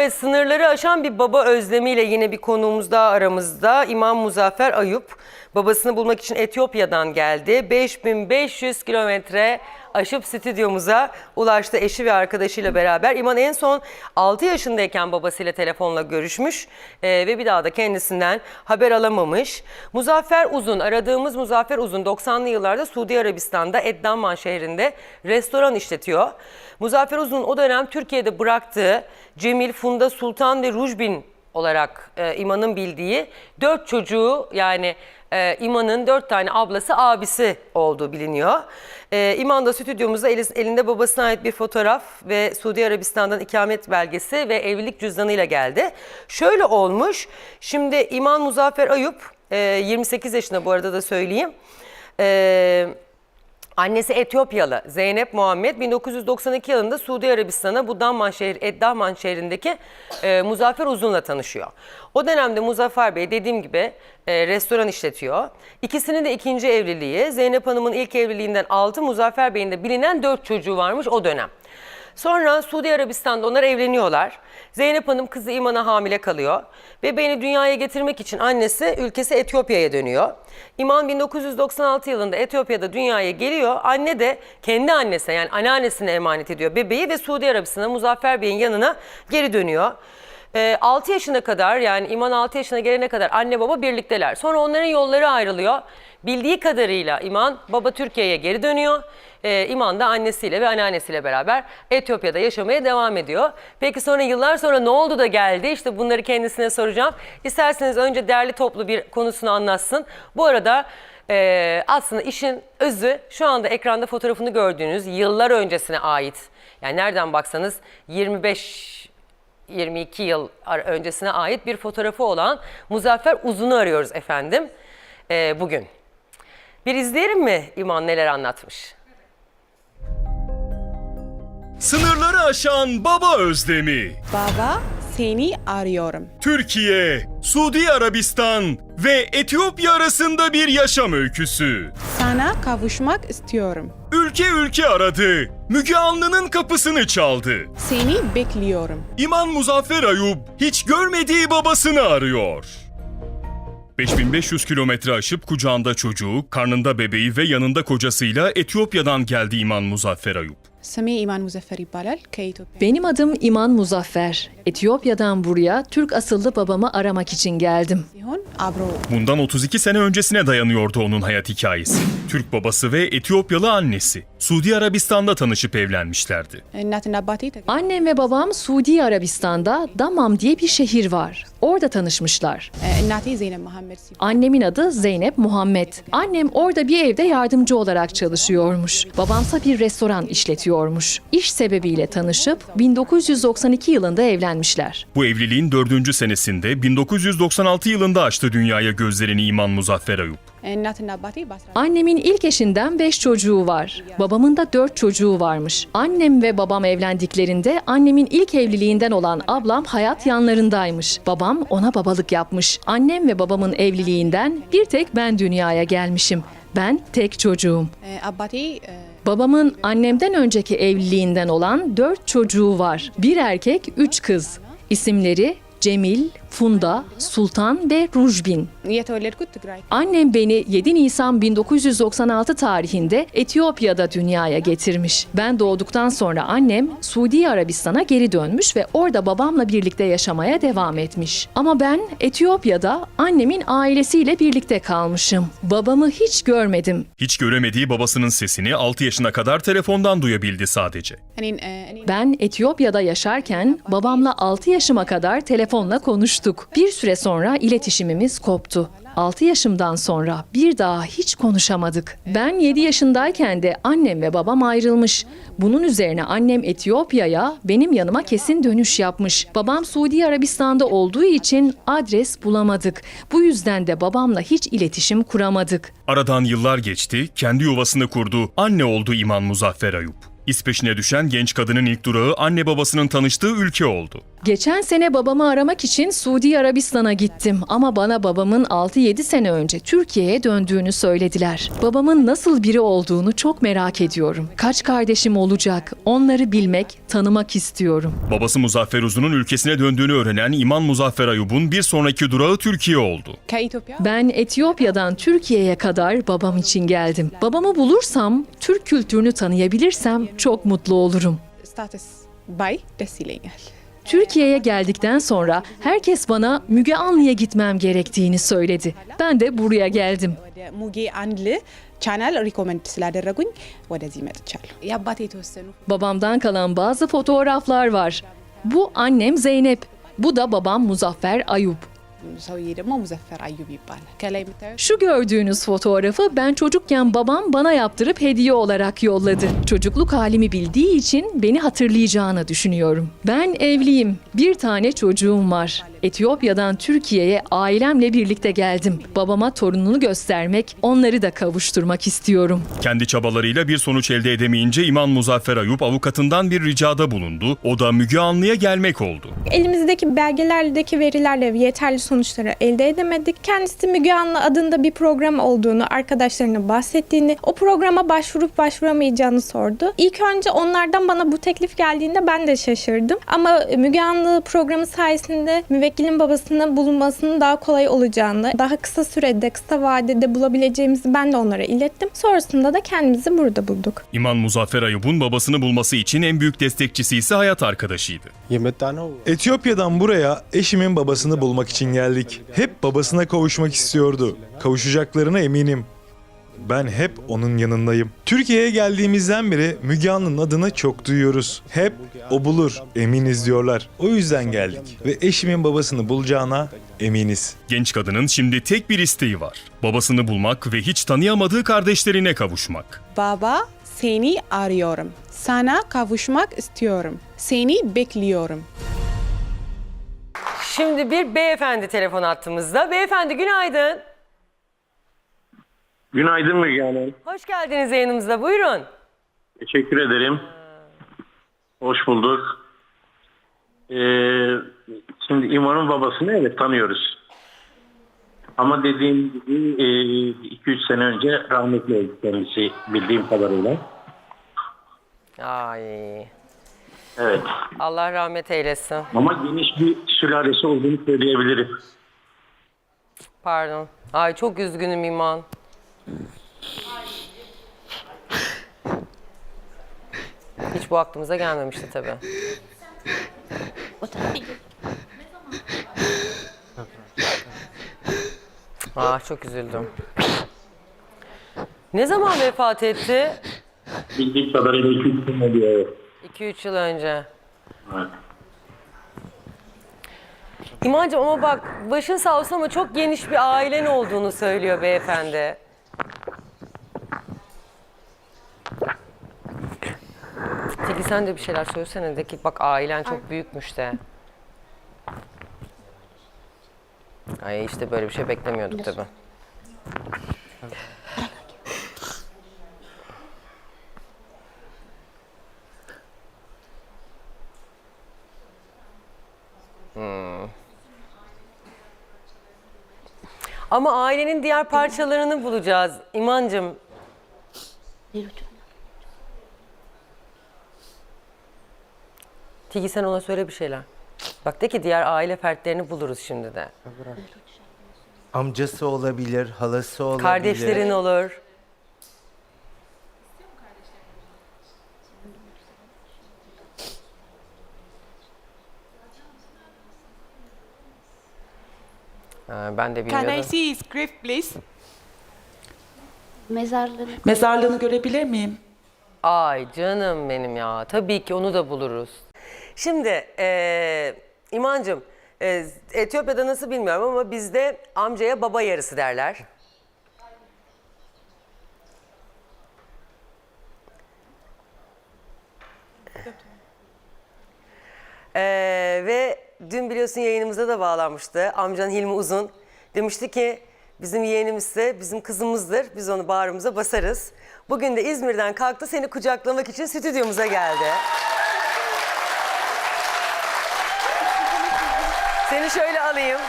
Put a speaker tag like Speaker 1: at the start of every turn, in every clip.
Speaker 1: Evet sınırları aşan bir baba özlemiyle yine bir konuğumuz daha aramızda. İmam Muzaffer Ayup babasını bulmak için Etiyopya'dan geldi. 5500 kilometre aşıp stüdyomuza ulaştı eşi ve arkadaşıyla beraber. İman en son 6 yaşındayken babasıyla telefonla görüşmüş e, ve bir daha da kendisinden haber alamamış. Muzaffer Uzun, aradığımız Muzaffer Uzun 90'lı yıllarda Suudi Arabistan'da Eddaman şehrinde restoran işletiyor. Muzaffer Uzun o dönem Türkiye'de bıraktığı Cemil, Funda, Sultan ve Rujbin olarak e, İman'ın bildiği dört çocuğu yani e, İman'ın dört tane ablası abisi olduğu biliniyor. E, İman da stüdyomuzda eli- elinde babasına ait bir fotoğraf ve Suudi Arabistan'dan ikamet belgesi ve evlilik cüzdanıyla geldi. Şöyle olmuş şimdi İman Muzaffer Ayup e, 28 yaşında bu arada da söyleyeyim. E, Annesi Etiyopyalı Zeynep Muhammed 1992 yılında Suudi Arabistan'a bu Damman şehir, Eddahman şehrindeki e, Muzaffer Uzun'la tanışıyor. O dönemde Muzaffer Bey dediğim gibi e, restoran işletiyor. İkisinin de ikinci evliliği. Zeynep Hanım'ın ilk evliliğinden 6, Muzaffer Bey'in de bilinen 4 çocuğu varmış o dönem. Sonra Suudi Arabistan'da onlar evleniyorlar. Zeynep Hanım kızı İman'a hamile kalıyor. Bebeğini dünyaya getirmek için annesi ülkesi Etiyopya'ya dönüyor. İman 1996 yılında Etiyopya'da dünyaya geliyor. Anne de kendi annesine yani anneannesine emanet ediyor bebeği ve Suudi Arabistan'a Muzaffer Bey'in yanına geri dönüyor. 6 yaşına kadar yani İman 6 yaşına gelene kadar anne baba birlikteler. Sonra onların yolları ayrılıyor. Bildiği kadarıyla İman baba Türkiye'ye geri dönüyor. Ee, İman da annesiyle ve anneannesiyle beraber Etiyopya'da yaşamaya devam ediyor. Peki sonra yıllar sonra ne oldu da geldi? İşte bunları kendisine soracağım. İsterseniz önce derli toplu bir konusunu anlatsın. Bu arada e, aslında işin özü şu anda ekranda fotoğrafını gördüğünüz yıllar öncesine ait. Yani nereden baksanız 25 22 yıl öncesine ait bir fotoğrafı olan Muzaffer Uzun'u arıyoruz efendim ee, bugün. Bir izleyelim mi İman neler anlatmış?
Speaker 2: Sınırları aşan baba özlemi.
Speaker 3: Baba seni arıyorum.
Speaker 2: Türkiye, Suudi Arabistan ve Etiyopya arasında bir yaşam öyküsü.
Speaker 3: Sana kavuşmak istiyorum.
Speaker 2: Ülke ülke aradı. Müge Anlı'nın kapısını çaldı.
Speaker 3: Seni bekliyorum.
Speaker 2: İman Muzaffer Ayub hiç görmediği babasını arıyor. 5500 kilometre aşıp kucağında çocuğu, karnında bebeği ve yanında kocasıyla Etiyopya'dan geldi İman Muzaffer Ayub.
Speaker 4: Benim adım İman Muzaffer. Etiyopya'dan buraya Türk asıllı babamı aramak için geldim.
Speaker 2: Bundan 32 sene öncesine dayanıyordu onun hayat hikayesi. Türk babası ve Etiyopyalı annesi. Suudi Arabistan'da tanışıp evlenmişlerdi.
Speaker 4: Annem ve babam Suudi Arabistan'da Damam diye bir şehir var. Orada tanışmışlar. Annemin adı Zeynep Muhammed. Annem orada bir evde yardımcı olarak çalışıyormuş. Babamsa bir restoran işletiyor işletiyormuş. İş sebebiyle tanışıp 1992 yılında evlenmişler.
Speaker 2: Bu evliliğin dördüncü senesinde 1996 yılında açtı dünyaya gözlerini İman Muzaffer Ayub.
Speaker 4: Annemin ilk eşinden beş çocuğu var. Babamın da dört çocuğu varmış. Annem ve babam evlendiklerinde annemin ilk evliliğinden olan ablam hayat yanlarındaymış. Babam ona babalık yapmış. Annem ve babamın evliliğinden bir tek ben dünyaya gelmişim. Ben tek çocuğum. Babamın annemden önceki evliliğinden olan dört çocuğu var. Bir erkek, üç kız. İsimleri Cemil, Funda, Sultan ve Rujbin. Annem beni 7 Nisan 1996 tarihinde Etiyopya'da dünyaya getirmiş. Ben doğduktan sonra annem Suudi Arabistan'a geri dönmüş ve orada babamla birlikte yaşamaya devam etmiş. Ama ben Etiyopya'da annemin ailesiyle birlikte kalmışım. Babamı hiç görmedim.
Speaker 2: Hiç göremediği babasının sesini 6 yaşına kadar telefondan duyabildi sadece.
Speaker 4: Ben Etiyopya'da yaşarken babamla 6 yaşıma kadar telefon telefonla konuştuk. Bir süre sonra iletişimimiz koptu. 6 yaşımdan sonra bir daha hiç konuşamadık. Ben 7 yaşındayken de annem ve babam ayrılmış. Bunun üzerine annem Etiyopya'ya benim yanıma kesin dönüş yapmış. Babam Suudi Arabistan'da olduğu için adres bulamadık. Bu yüzden de babamla hiç iletişim kuramadık.
Speaker 2: Aradan yıllar geçti, kendi yuvasını kurdu, anne oldu İman Muzaffer Ayub. İz peşine düşen genç kadının ilk durağı anne babasının tanıştığı ülke oldu.
Speaker 4: Geçen sene babamı aramak için Suudi Arabistan'a gittim ama bana babamın 6-7 sene önce Türkiye'ye döndüğünü söylediler. Babamın nasıl biri olduğunu çok merak ediyorum. Kaç kardeşim olacak? Onları bilmek, tanımak istiyorum.
Speaker 2: Babası Muzaffer Uzun'un ülkesine döndüğünü öğrenen İman Muzaffer Ayub'un bir sonraki durağı Türkiye oldu.
Speaker 4: Ben Etiyopya'dan Türkiye'ye kadar babam için geldim. Babamı bulursam, Türk kültürünü tanıyabilirsem çok mutlu olurum.
Speaker 3: Status Bay desileyel.
Speaker 4: Türkiye'ye geldikten sonra herkes bana Müge Anlı'ya gitmem gerektiğini söyledi. Ben de buraya geldim. Babamdan kalan bazı fotoğraflar var. Bu annem Zeynep. Bu da babam Muzaffer Ayup.
Speaker 3: ሰውዬ ደግሞ ሙዘፈር አዩብ ይባላል። ከላይ የምታዩት
Speaker 4: Şu gördüğünüz fotoğrafı ben çocukken babam bana yaptırıp hediye olarak yolladı. Çocukluk halimi bildiği için beni hatırlayacağını düşünüyorum. Ben evliyim. Bir tane çocuğum var. Etiyopya'dan Türkiye'ye ailemle birlikte geldim. Babama torununu göstermek, onları da kavuşturmak istiyorum.
Speaker 2: Kendi çabalarıyla bir sonuç elde edemeyince İman Muzaffer Ayub avukatından bir ricada bulundu. O da Müge Anlı'ya gelmek oldu.
Speaker 5: Elimizdeki belgelerdeki verilerle yeterli sonuçları elde edemedik. Kendisi Müge Anlı adında bir program olduğunu, arkadaşlarına bahsettiğini, o programa başvurup başvuramayacağını sordu. İlk önce onlardan bana bu teklif geldiğinde ben de şaşırdım. Ama Müge Anlı programı sayesinde müvekkilin babasına bulunmasının daha kolay olacağını, daha kısa sürede, kısa vadede bulabileceğimizi ben de onlara ilettim. Sonrasında da kendimizi burada bulduk.
Speaker 2: İman Muzaffer Ayub'un babasını bulması için en büyük destekçisi ise hayat arkadaşıydı.
Speaker 6: Etiyopya'dan buraya eşimin babasını bulmak için geldik. Hep babasına kavuşmak istiyordu. Kavuşacaklarına eminim. Ben hep onun yanındayım. Türkiye'ye geldiğimizden beri Müge Anlı'nın adını çok duyuyoruz. Hep o bulur, eminiz diyorlar. O yüzden geldik ve eşimin babasını bulacağına eminiz.
Speaker 2: Genç kadının şimdi tek bir isteği var. Babasını bulmak ve hiç tanıyamadığı kardeşlerine kavuşmak.
Speaker 3: Baba seni arıyorum. Sana kavuşmak istiyorum. Seni bekliyorum.
Speaker 1: Şimdi bir beyefendi telefon attığımızda. Beyefendi günaydın.
Speaker 7: Günaydın Müge Hanım.
Speaker 1: Hoş geldiniz yayınımıza. Buyurun.
Speaker 7: Teşekkür ederim. Hoş bulduk. Ee, şimdi İman'ın babasını evet tanıyoruz. Ama dediğim gibi 2-3 sene önce rahmetli oldu kendisi bildiğim kadarıyla.
Speaker 1: Ay.
Speaker 7: Evet.
Speaker 1: Allah rahmet eylesin.
Speaker 7: Ama geniş bir sülalesi olduğunu söyleyebilirim.
Speaker 1: Pardon. Ay çok üzgünüm İman. Hiç bu aklımıza gelmemişti tabii. Ah çok üzüldüm. Ne zaman vefat etti?
Speaker 7: Bildiğim kadarıyla 2-3 sene oluyor. Evet.
Speaker 1: 2-3 yıl önce.
Speaker 7: Evet.
Speaker 1: İmancım ama bak başın sağ olsun ama çok geniş bir ailen olduğunu söylüyor beyefendi. Peki sen de bir şeyler söylesene de ki bak ailen çok büyükmüş de. Ay işte böyle bir şey beklemiyorduk tabii. Ama ailenin diğer parçalarını bulacağız İmancım. Tigi sen ona söyle bir şeyler. Bak de ki diğer aile fertlerini buluruz şimdi de.
Speaker 8: amcası olabilir, halası olabilir.
Speaker 1: Kardeşlerin olur. Ha, ben de
Speaker 9: Can I
Speaker 1: bilmiyordum.
Speaker 9: see his grave please?
Speaker 10: Mezarlığını
Speaker 9: Mezarlığını görebilir miyim?
Speaker 1: Ay canım benim ya. Tabii ki onu da buluruz. Şimdi eee İmancım, eee, Etiyopya'da nasıl bilmiyorum ama bizde amcaya baba yarısı derler. Eee, ve dün biliyorsun yayınımıza da bağlanmıştı. Amcan Hilmi Uzun demişti ki bizim yeğenimizse bizim kızımızdır. Biz onu bağrımıza basarız. Bugün de İzmir'den kalktı seni kucaklamak için stüdyomuza geldi. Seni şöyle alayım.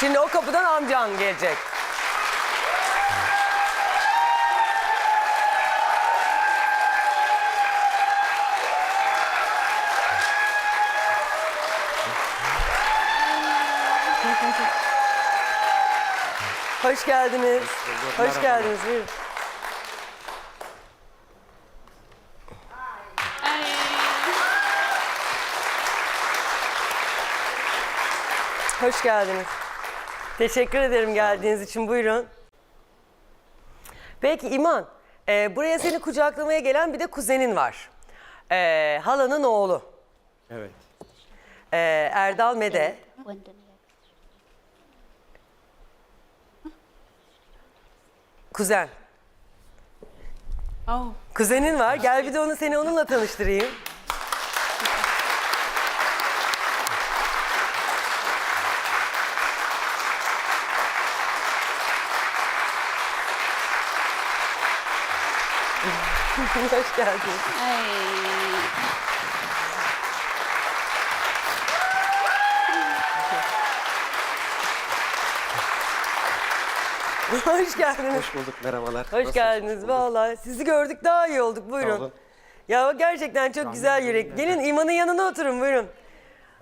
Speaker 1: Şimdi o kapıdan amcan gelecek. Hoş geldiniz. Hoş geldiniz. Buyurun. Hoş geldiniz. Teşekkür ederim geldiğiniz için. Buyurun. Peki İman, e, buraya seni kucaklamaya gelen bir de kuzenin var. E, halanın oğlu.
Speaker 8: Evet.
Speaker 1: E, Erdal Mede. Kuzen.
Speaker 9: Oh.
Speaker 1: Kuzenin var. Gel bir de onu seni onunla tanıştırayım. Hoş geldin. Hoş geldiniz.
Speaker 8: Hoş bulduk merhabalar.
Speaker 1: Hoş geldiniz vallahi. Sizi gördük daha iyi olduk. Buyurun.
Speaker 8: olun.
Speaker 1: Ya gerçekten çok güzel yürek. Gelin İman'ın yanına oturun buyurun.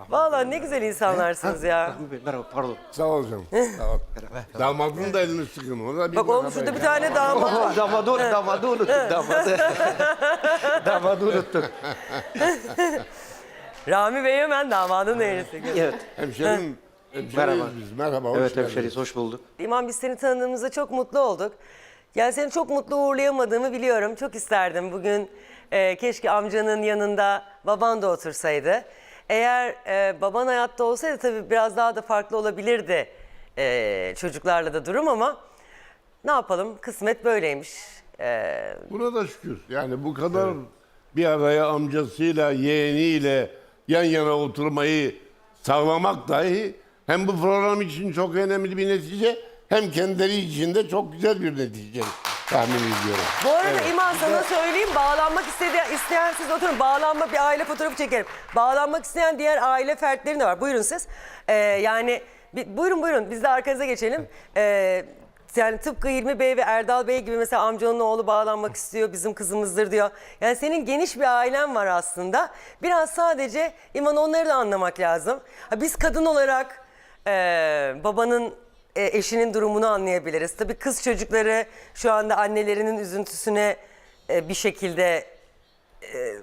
Speaker 1: Vallahi ne güzel insanlarsınız ya.
Speaker 8: Rahmi Bey merhaba pardon.
Speaker 10: Sağ ol canım. Sağ ol. Damadın da elini sıkın. O da bir
Speaker 1: Bak oğlum şurada bir tane damat var.
Speaker 8: Oh, damadı, unut- damadı unuttuk damadı. damadı unuttuk.
Speaker 1: Rami Bey hemen damadın eğrisi.
Speaker 8: Evet.
Speaker 10: Hemşerim, hemşeriyiz
Speaker 8: Merhaba.
Speaker 10: biz. Merhaba, hoş
Speaker 8: Evet
Speaker 10: geldin.
Speaker 8: hemşeriyiz hoş bulduk.
Speaker 1: İman biz seni tanıdığımızda çok mutlu olduk. Yani seni çok mutlu uğurlayamadığımı biliyorum. Çok isterdim bugün e, keşke amcanın yanında baban da otursaydı. Eğer e, baban hayatta olsaydı tabii biraz daha da farklı olabilirdi e, çocuklarla da durum ama ne yapalım kısmet böyleymiş. E,
Speaker 10: Buna da şükür. Yani bu kadar bir araya amcasıyla, yeğeniyle yan yana oturmayı sağlamak dahi hem bu program için çok önemli bir netice hem kendileri için de çok güzel bir netice tahmin ediyorum.
Speaker 1: Bu arada İman sana söyleyeyim bağlanmak istedi, isteyen siz oturun bağlanma bir aile fotoğrafı çekelim. Bağlanmak isteyen diğer aile fertleri de var. Buyurun siz. Ee, yani bi- buyurun buyurun biz de arkanıza geçelim. Ee, yani tıpkı Hilmi Bey ve Erdal Bey gibi mesela amcanın oğlu bağlanmak istiyor bizim kızımızdır diyor. Yani senin geniş bir ailen var aslında. Biraz sadece İman onları da anlamak lazım. Ha, biz kadın olarak ee, babanın e, eşinin durumunu anlayabiliriz. Tabii kız çocukları şu anda annelerinin üzüntüsüne e, bir şekilde e,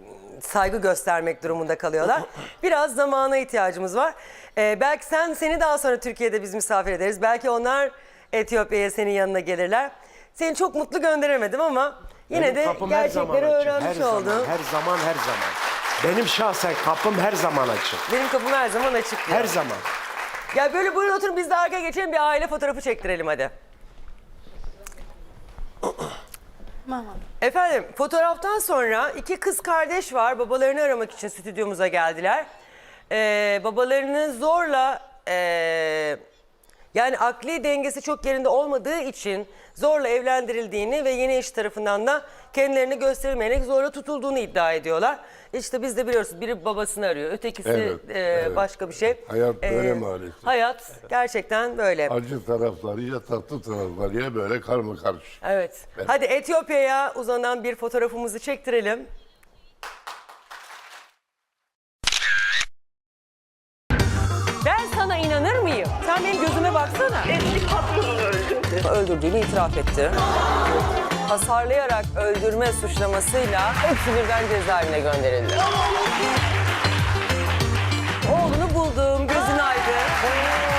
Speaker 1: saygı göstermek durumunda kalıyorlar. Biraz zamana ihtiyacımız var. E, belki sen seni daha sonra Türkiye'de biz misafir ederiz. Belki onlar Etiyopya'ya senin yanına gelirler. Seni çok mutlu gönderemedim ama yine
Speaker 8: Benim
Speaker 1: de
Speaker 8: kapım her zaman
Speaker 1: gerçekleri
Speaker 8: açık,
Speaker 1: öğrenmiş
Speaker 8: her
Speaker 1: oldum.
Speaker 8: Zaman, her zaman her zaman. Benim şahsen kapım her zaman açık.
Speaker 1: Benim kapım her zaman açık diyor.
Speaker 8: Her zaman.
Speaker 1: Ya böyle buyurun oturun biz de arkaya geçelim bir aile fotoğrafı çektirelim hadi. Efendim fotoğraftan sonra iki kız kardeş var. Babalarını aramak için stüdyomuza geldiler. Ee, babalarını zorla ee, yani akli dengesi çok yerinde olmadığı için zorla evlendirildiğini ve yeni eş tarafından da kendilerini göstermeyerek zorla tutulduğunu iddia ediyorlar. İşte biz de biliyoruz biri babasını arıyor, ötekisi
Speaker 10: Evet,
Speaker 1: ee,
Speaker 10: evet.
Speaker 1: başka bir şey.
Speaker 10: Hayat böyle maalesef.
Speaker 1: Hayat gerçekten böyle.
Speaker 10: Acı taraflarıyla tatlı taraflarıyla böyle karma karışık.
Speaker 1: Evet. Hadi Etiyopya'ya uzanan bir fotoğrafımızı çektirelim. öldürdüğünü itiraf etti. Hasarlayarak öldürme suçlamasıyla hepsi birden cezaevine gönderildi. Oğlunu buldum, gözün aydın.